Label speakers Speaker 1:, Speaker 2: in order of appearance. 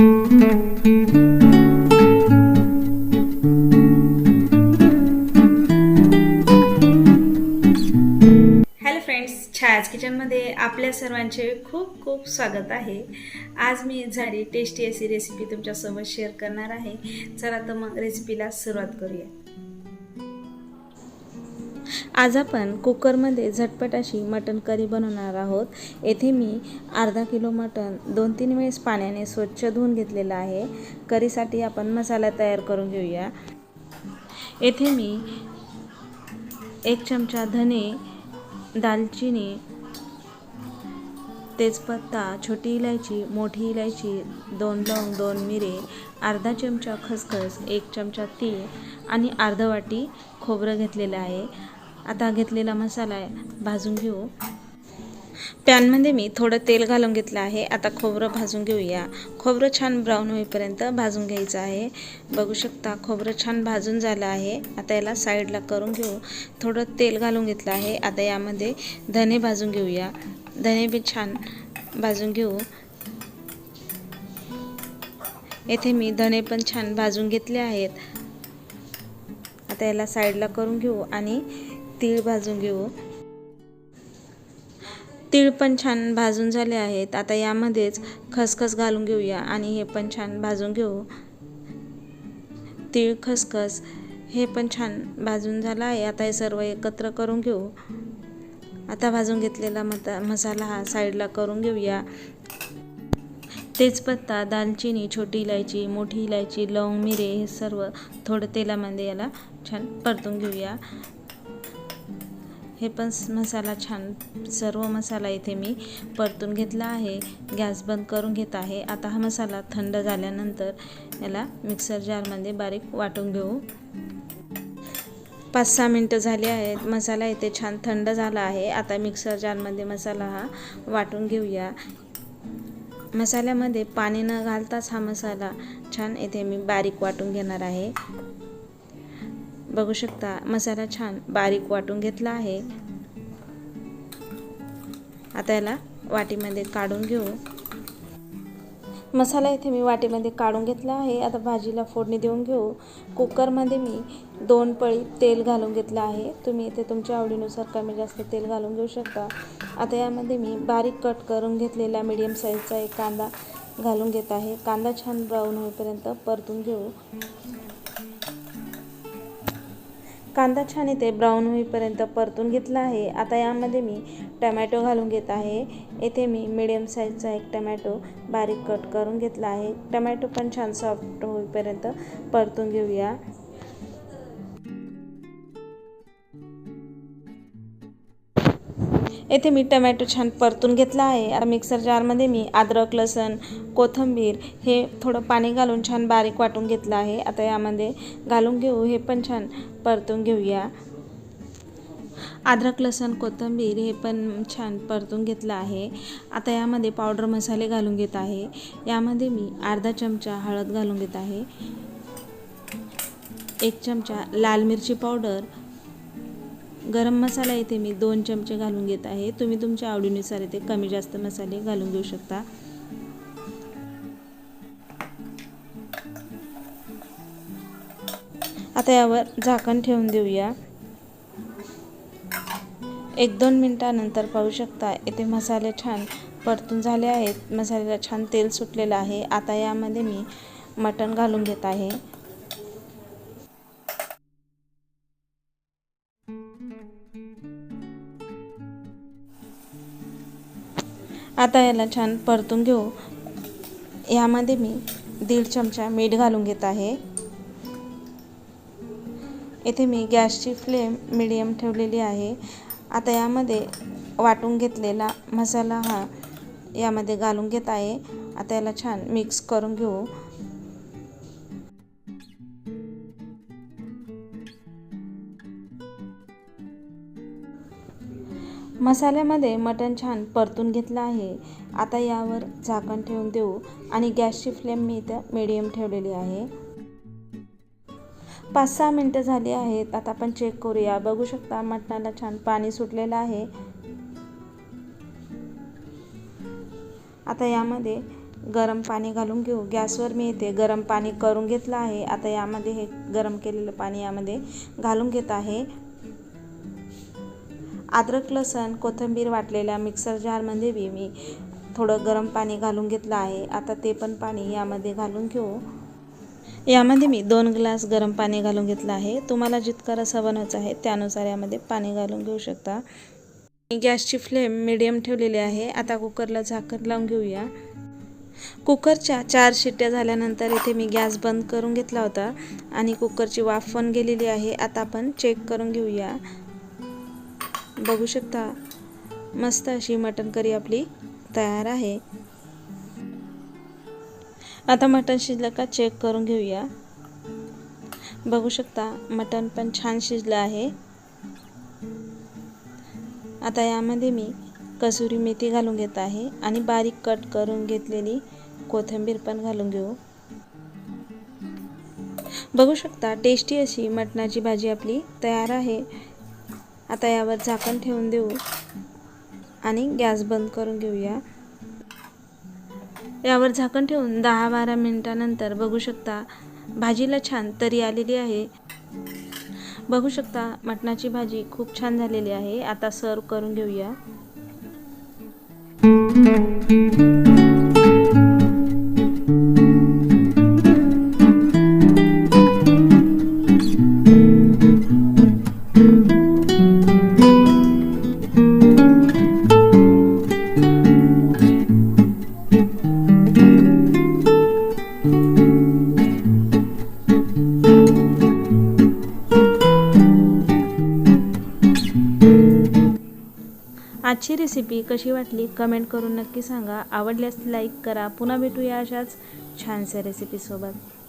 Speaker 1: Hello friends छायाज किचनमध्ये आपल्या सर्वांचे खूप खूप स्वागत आहे. आज मी झाडी टेस्टी अशी रेसिपी तुमच्यासोबत शेअर करणार आहे. चला तर मग रेसिपीला सुरुवात करूया. आज आपण कुकरमध्ये झटपट अशी मटण करी बनवणार आहोत. येथे मी अर्धा किलो मटण दोन तीन वेळेस पाण्याने स्वच्छ धुवून घेतलेलं आहे. करीसाठी आपण मसाला तयार करून घेऊया. येथे मी एक चमचा धने दालचिनी तेजपत्ता छोटी इलायची मोठी इलायची दोन लवंग दोन मिरे अर्धा चमचा खसखस एक चमचा तीळ आणि अर्धवाटी खोबरं घेतलेलं आहे. आता घेतलेला मसाला भाजून घेऊ. पॅनमध्ये मी थोडं तेल घालून घेतलं आहे. आता खोबरं भाजून घेऊया. खोबरं छान ब्राऊन होईपर्यंत भाजून घ्यायचं आहे. बघू शकता खोबरं छान भाजून झालं आहे. आता याला साईडला करून घेऊ. थोडं तेल घालून घेतलं आहे. आता यामध्ये धने भाजून घेऊया. धने बी छान भाजून घेऊ. येथे मी धने पण छान भाजून घेतले आहेत. आता याला साईडला करून घेऊ आणि तीळ भाजून घेऊ. तीळ पण छान भाजून झाले आहेत. आता यामध्येच खसखस घालून घेऊया आणि हे पण छान भाजून घेऊ. तीळ खसखस हे पण छान भाजून झालं आहे. आता हे सर्व एकत्र करून घेऊ. आता भाजून घेतलेला मता मसाला हा साईडला करून घेऊया. तेजपत्ता दालचिनी छोटी इलायची मोठी इलायची लवंग मिरे हे सर्व थोडं तेलामध्ये याला छान परतून घेऊया. हे पण मसाला छान सर्व मसाला इथे मी परतून घेतला आहे. गॅस बंद करून घेत आहे. आता हा मसाला थंड झाल्यानंतर याला मिक्सर जारमध्ये बारीक वाटून घेऊ. पाच सहा मिनटं झाली आहेत. मसाला इथे छान थंड झाला आहे. आता मिक्सर जारमध्ये मसाला हा वाटून घेऊया. मसाल्यामध्ये पाणी न घालताच हा मसाला छान इथे मी बारीक वाटून घेणार आहे. बघू शकता मसाला छान बारीक वाटून घेतला आहे. आता याला वाटीमध्ये काढून घेऊ. मसाला इथे मी वाटीमध्ये काढून घेतला आहे. आता भाजीला फोडणी देऊन घेऊ. कुकरमध्ये मी दोन पळी तेल घालून घेतलं आहे. तुम्ही इथे तुमच्या आवडीनुसार कमी जास्त तेल घालून घेऊ शकता. आता यामध्ये मी बारीक कट करून घेतलेला मीडियम साईजचा एक कांदा घालून घेत आहे. कांदा छान ब्राऊन होईपर्यंत परतून घेऊ. कांदा छान इथे ब्राऊन होईपर्यंत परतून घेतला आहे. आता यामध्ये मी टमॅटो घालून घेत आहे. येथे मी मिडियम साईजचा एक टमॅटो बारीक कट करून घेतला आहे. टमॅटो पण छान सॉफ्ट होईपर्यंत परतून घेऊया. येथे मी टमॅटो छान परतून घेतला आहे. आता मिक्सर जारमध्ये मी अद्रक लसण कोथिंबीर हे थोडं पाणी घालून छान बारीक वाटून घेतलं आहे. आता यामध्ये घालून घेऊ हे पण छान परतून घेऊया. अद्रक लसण कोथिंबीर हे पण छान परतून घेतलं आहे. आता यामध्ये पावडर मसाले घालून घेत आहे. यामध्ये मी अर्धा चमचा हळद घालून घेत आहे. एक चमचा लाल मिरची पावडर गरम मसाला इथे मी दोन चमचे घालून घेत आहे. तुम्ही तुमच्या आवडीनुसार इथे कमी जास्त मसाले घालून घेऊ शकता. आता यावर झाकण ठेवून देऊया. एक दोन मिनटानंतर पाहू शकता इथे मसाले छान परतून झाले आहेत. मसाल्याला छान तेल सुटलेलं आहे. आता यामध्ये मी मटण घालून घेत आहे. आता याला छान परतून घेऊ. यामध्ये मी दीड चमचा मीठ घालून घेत आहे. येथे मी गॅसची फ्लेम मिडियम ठेवलेली आहे. आता यामध्ये वाटून घेतलेला मसाला हा यामध्ये घालून घेत आहे. आता याला छान मिक्स करून घेऊ. मसाल्यामध्ये मटण छान परतून घेतलं आहे. आता यावर झाकण ठेवून देऊ आणि गॅसची फ्लेम मी इथं मिडियम ठेवलेली आहे. पाच सहा मिनटं झाली आहेत. आता आपण चेक करूया. बघू शकता मटणाला छान पाणी सुटलेलं आहे. आता यामध्ये गरम पाणी घालून घेऊ. गॅसवर मी इथे गरम पाणी करून घेतलं आहे. आता यामध्ये हे गरम केलेलं पाणी यामध्ये घालून घेत आहे. अद्रक लसण कोथिंबीर वाटलेल्या मिक्सर जारमध्ये बी मी थोडं गरम पाणी घालून घेतलं आहे. आता ते पण पाणी यामध्ये घालून घेऊ. यामध्ये मी दोन ग्लास गरम पाणी घालून घेतलं आहे. तुम्हाला जितका रसा बनवायचा आहे त्यानुसार यामध्ये पाणी घालून घेऊ शकता. गॅसची फ्लेम मिडियम ठेवलेली आहे. आता कुकरला झाकण लावून घेऊया. कुकरच्या चार शिट्ट्या झाल्यानंतर इथे मी गॅस बंद करून घेतला होता आणि कुकरची वाफ पण गेलेली आहे. आता आपण चेक करून घेऊया. बघू शकता. मस्त अशी मटण करी आपली तयार आहे. आता मटण शिजलं का चेक करून घेऊया. बघू शकता मटण पण छान शिजलं आहे. आता यामध्ये मी कसुरी मेथी घालून घेत आहे आणि बारीक कट करून घेतलेली कोथिंबीर पण घालून घेऊ. बघू शकता टेस्टी अशी मटणाची भाजी आपली तयार आहे. आता यावर झाकण ठेवून देऊ. आणि गॅस बंद करून घेऊया. यावर झाकण ठेवून दहा बारा मिनिटानंतर बघू शकता भाजीला छान तरी आलेली आहे. बघू शकता मटणाची भाजी खूप छान झालेली आहे. आता सर्व करून घेऊया. आजची रेसिपी कशी वाटली कमेंट करून नक्की सांगा. आवडल्यास लाईक करा. पुन्हा भेटूया अशाच छानशा रेसिपीसोबत